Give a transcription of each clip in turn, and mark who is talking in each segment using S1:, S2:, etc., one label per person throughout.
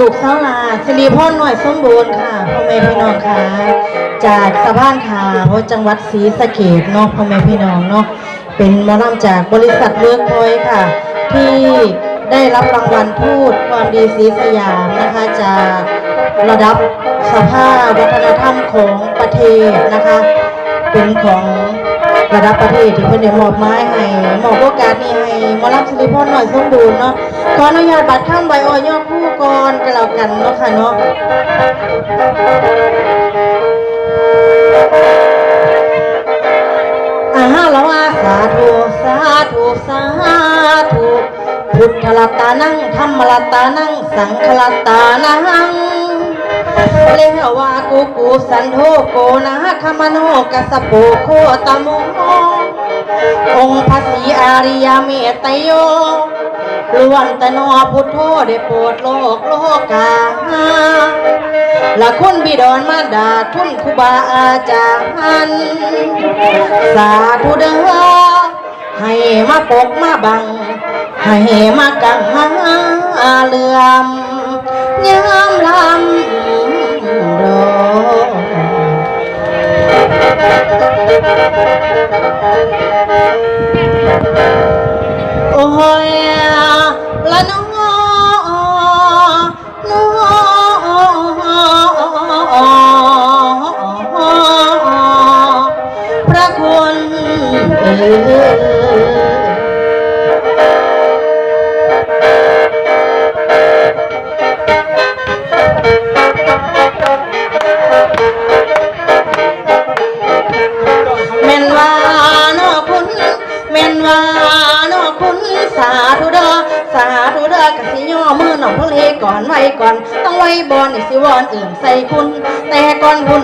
S1: ลูกสาลาสิริพรหน่อยสมบูรณ์ค่ะพ่อแม่พี่น้องค่ะ จากสะพานขาวจังหวัดศรีสะเกษเนาะพ่อแม่พี่น้องเนาะเป็นมอลำจากบริษัทเวิร์กพอยค่ะ ที่ได้รับรางวัลทูตความดีศรีสยามนะคะจากระดับสภาวัฒนธรรมของประเทศนะคะ เป็นของ ระดับประเทศที่เพิ่นได้มอบหมายให้มอบโอกาสนี้ให้หมอลำสิริพรหน่อยสมบูรณ์เนาะขออนุญาตบัตรข้ามใบออยอดคู่ก่อนก็แล้วกันเนาะค่ะเนาะอาหาละว่าสาธุสาธุสาธุพุทธลัตตานังธรรมลัตตานังสังฆลัตตานัง เลวากูกูสันโธโกนะคมโนกัสสโปโคตโมองค์พระศีอาริยเมตโยล้วนแต่นอพุทโธได้โปรดโลกโลกาละคุณบิดอนมาดาคุณครูบาอาจารย์สาธุเด้อให้มาปกมาบัง ให้มากังมาเลื่อมยามลำ Oh, ก่อนอื่นใส่คุณ แต่ก่อนคุณ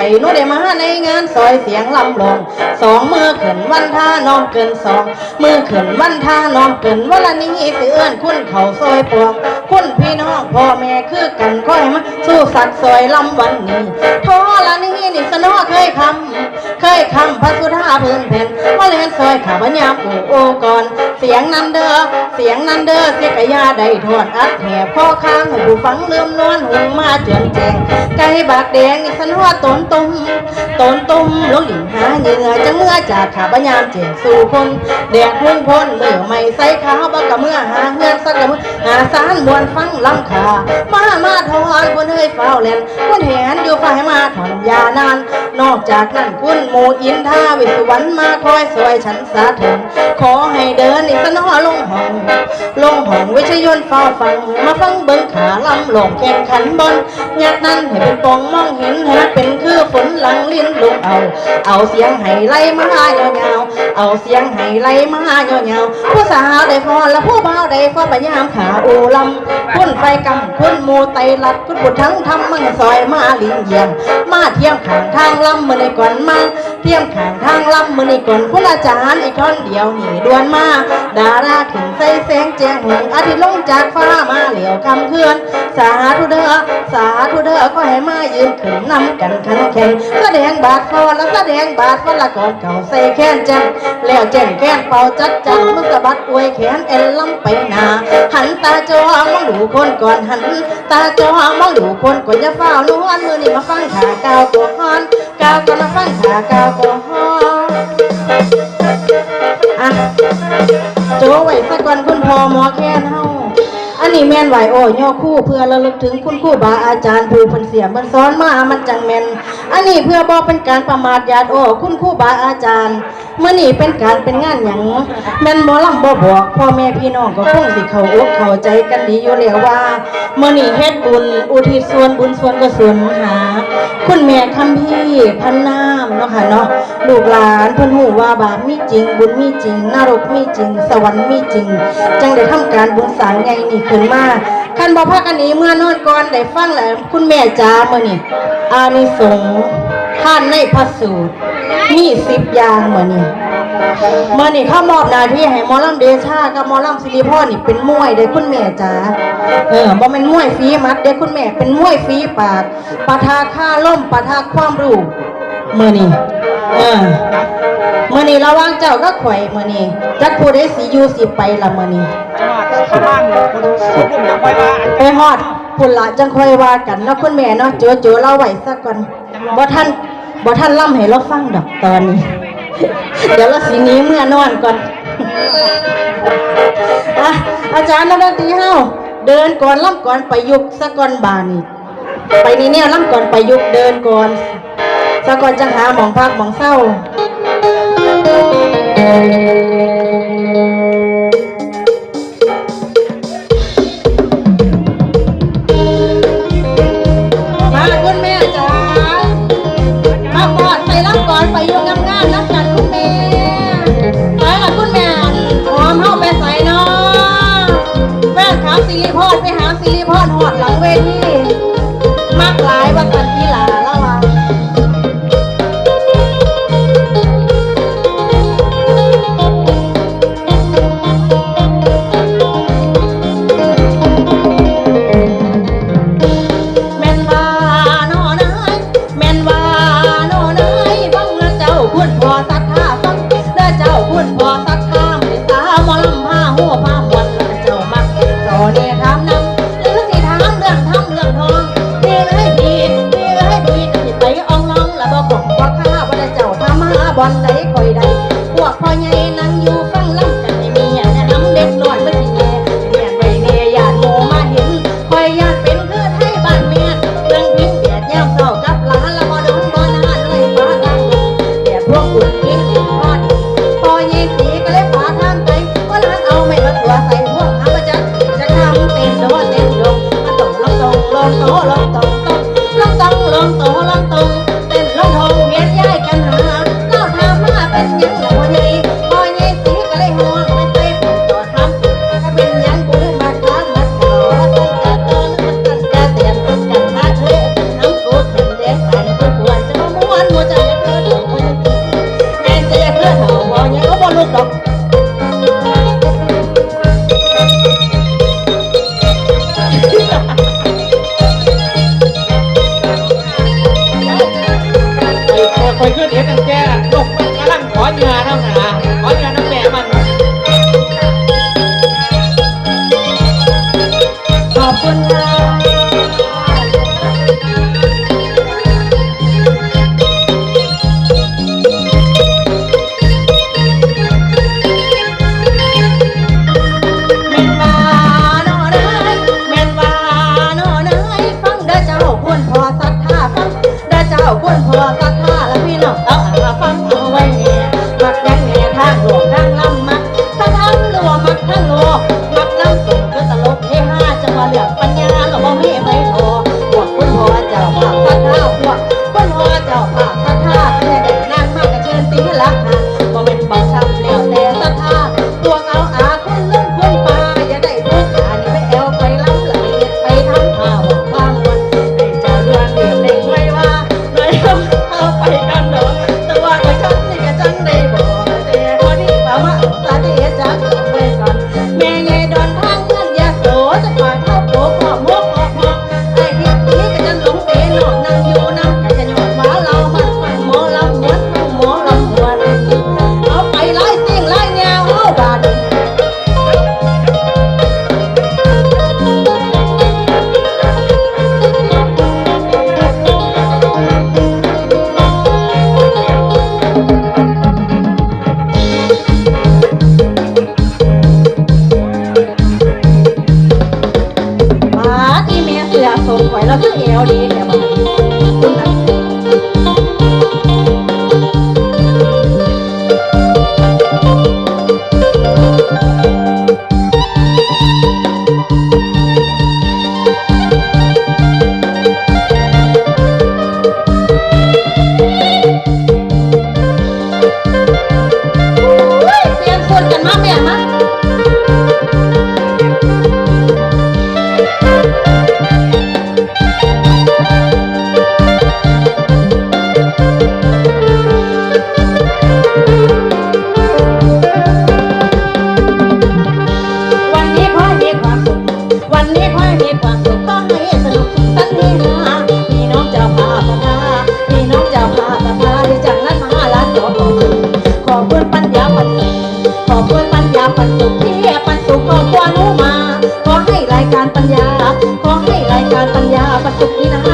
S1: หนูอยู่ทางไก่หนูได้มาในงานซอยเสียงลำลองสองมือเขินวันท่านองเกินสองมือเขินวันท่านองเกินวันละนี้สิเอื้อนคุณเขาซอยปวงคุณพี่น้องพ่อแม่คือกันค่อยมาสู้สัตว์ซอยลำวันนี้ทอละนี้นี่สนอเคยคำเคยคำพระสุธาพื้นแผ่นว่าเล่นซอยขาบัญญามอูโอก่อนเสียงนันเดอเสียงนันเดอเสียกะยาได้ทอดอัดแหบข้อค้างให้ผู้ฟังเลื่อมนวลหูมาเจือนแจง บากแดงนี่สันว่าตนตุ่มตนตุ่มลงหลินหาเหงื่อจังเมื่อจากขาบัญญามเจงสู่คนแดดพุ่งพ้นเมื่อไม่ใส่ขาวบักกะเมื่อหาเฮือนสักกะเมื่อหาสารมวนฟังลำขามามาทอนคนเฮยเฝ้าแลนคนแหนอยู่ฝ่ายมาถอนยานานนอกจากนั้นคุณหมูอินท่าวิสวรรณมาคอยสวยฉันสาถึงขอให้เดินอีกสนอลงห้องลงห้องวิชยนเฝ้าฟังมาฟังเบิ้งขาลำหลงแข่งขันบอลยักนั้นให้เป็นปองมองเห็นให้มันเป็นคือฝนหลังลิ้นลงเอา เอาเสียงให้ไล่มาเงาๆเอาเสียงให้ไล่มาเงาๆผู้สาวได้พรและผู้บ่าวได้ฟ้าพยายามขาอูลำคุณไฟกำคุณโมไตลัดคุณบุตรทั้งทำมั่งซอยมาลิงเยี่ยมมาเที่ยมขางทางลำมือในก่อนมาเที่ยมขางทางลำมือในก่อนคุณอาจารย์อีกท่อนเดียวหนีดวนมาดาราถึงใส่แสงแจ้งหงอาทิตย์ลงจากฟ้ามาเหลียวคำเพื่อน สาธุเด้อสาธุเด้อก็ให้มายืนขึ้นนำกันขันแข่งแสดงบาทฟอนแล้วแสดงบาทฟอนละก่อนเก่าใส่แค้นจังแล้วแจ้งแค้นเป่าจัดจังมึงสะบัดอวยแขนเอ็นล้ำไปหนาหันตาจอมองดูคนก่อนหัน ตาจอมองดูคนก่อนอย่าเฝ้านวลมือนี่มาฟังขากาวตัวฮอนกาวก็มาฟังขากาวตัวฮอนอะโจไว้สักวันคุณพ่อหมอแค้นเฮา นี้แม่นไหวโอ้ย่อคู่เพื่อระลึกถึงคุณครูบาอาจารย์ผู้เพิ่นเสียมันซ้อนมามันจังแม่นอันนี้เพื่อบอกเป็นการประมาทญาติโอ้คุณครูบาอาจารย์เมื่อนี้เป็นการเป็นงานอย่างแม่นบ่ลำบ่บอกพ่อแม่พี่น้องก็คงสิเขาอกเข้าใจกันดีอยู่แล้วว่าเมื่อนี้เฮ็ดบุญอุทิศส่วนบุญส่วนกุศลหา คุณแม่คำพี่พันน้ำเนาะค่ะเนาะลูกหลานเพิ่นหูว่าบาปมีจริง บุญมีจริงนรกมีจริง สวรรค์มีจริง จังได้ทำการบุญสางไงนี่ขึ้นมาคันบ่พักันนี้เมื่อนอนก่อนได้ฟังแล้วคุณแม่จ้ามื้อนี่อานิสงส์ท่านในพระสูตรมีสิบอย่างเมื่อนี่ เมื่อนี่ข้ามอบหน้าที่ให้มอลัมเดชากับมอลัมซิริพ่อนี่เป็นมวยเด้คุณแม่จ้าเออบ่เป็นมวยฟีมัดเด้คุณแม่เป็นมวยฟีปากปะทาค่าล่มปะทาความรู้เมื่อนี่เออเมื่อนี่ระวังเจ้าก็ข่อยเมื่อนี่จักผู้ได้สีอยู่สีไปละเมื่อนี่
S2: ไปหอดข้างล่างคนคนรุ่มยว่า
S1: ไปหอดพุ่นละจังค่อยว่ากันนาะคุณแม่เนาะเจอเจอเราไหวซะก่อนบ่ท่านบ่ท่านล่ำให้เราฟังดอกตอนนี้ เดี๋ยวเราสีนี้เมื่อนอนก่อนอะอาจารย์นักตีเฮาเดินก่อนล่ำก่อนไปยุกสะก่อนบานี่ไปนี้เนี่ยล่ำก่อนไปยุกเดินก่อนสะก่อนจังหาหมองพักหมองเศร้า รีพอดไปหาซีริพอดหอดหลังเวที ขึ้นเห็นตั้งแต่ลกมันกำลังขอเหงาน้ำ
S2: หนาขอเหงาน้ำแม่มัน
S1: ขอบคุณค่าฟังได้เจ้าควะพอ แล้วก็ ปันสุขเพียปันสุขขอควานุมา ขอให้รายการปัญญา ขอให้รายการปัญญาปันสุขนี้นะ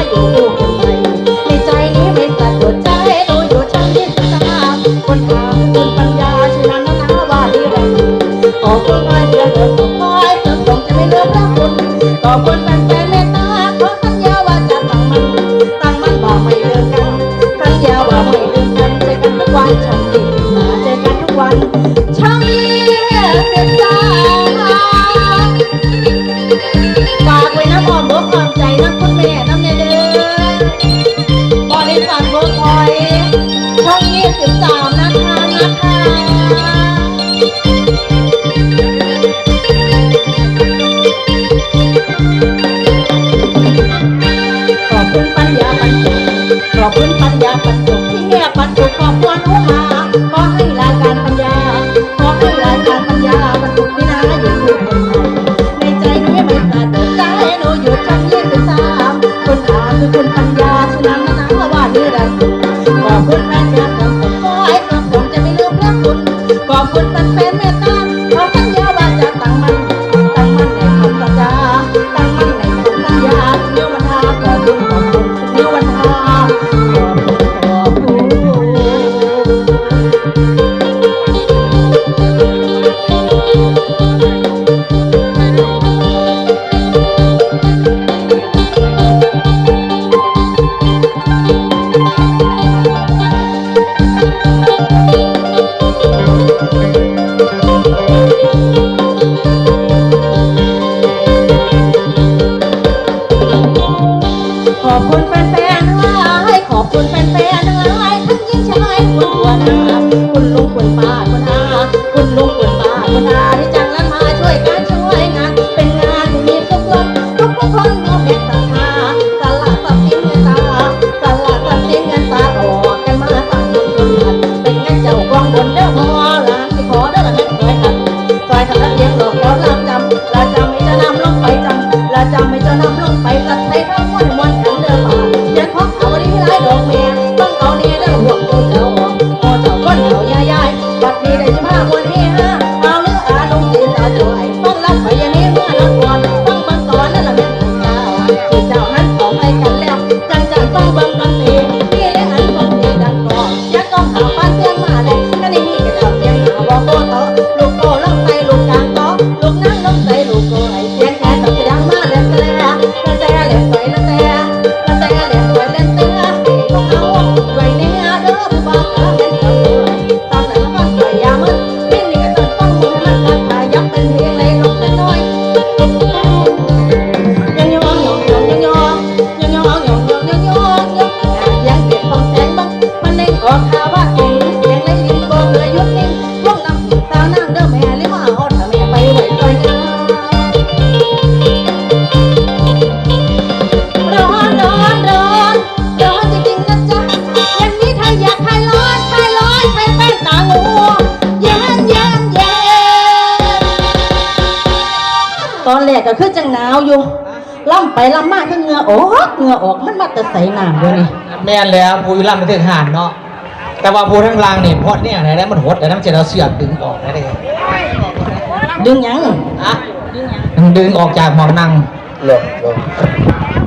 S1: ขอบคุณนปัญญาปัญญา ก็คือจังหนาวอยู่ล่ำไปล่ำมาคืงเงือโอกเงือออกมันมาแต่ใส่น้ำด้วยนี่
S2: แม่นแล้วผู้ล่ล่ำมันถึงหานเนาะแต่ว่าผู้ทั้งล่างนี่พอดเนี่ยไหนได้มันหดแต่น้ำเจ็ดเราเสียดึงออกได้เลย
S1: ดึงยัง
S2: อะดึงออกจากหมอนั่ง
S3: หลบหลบ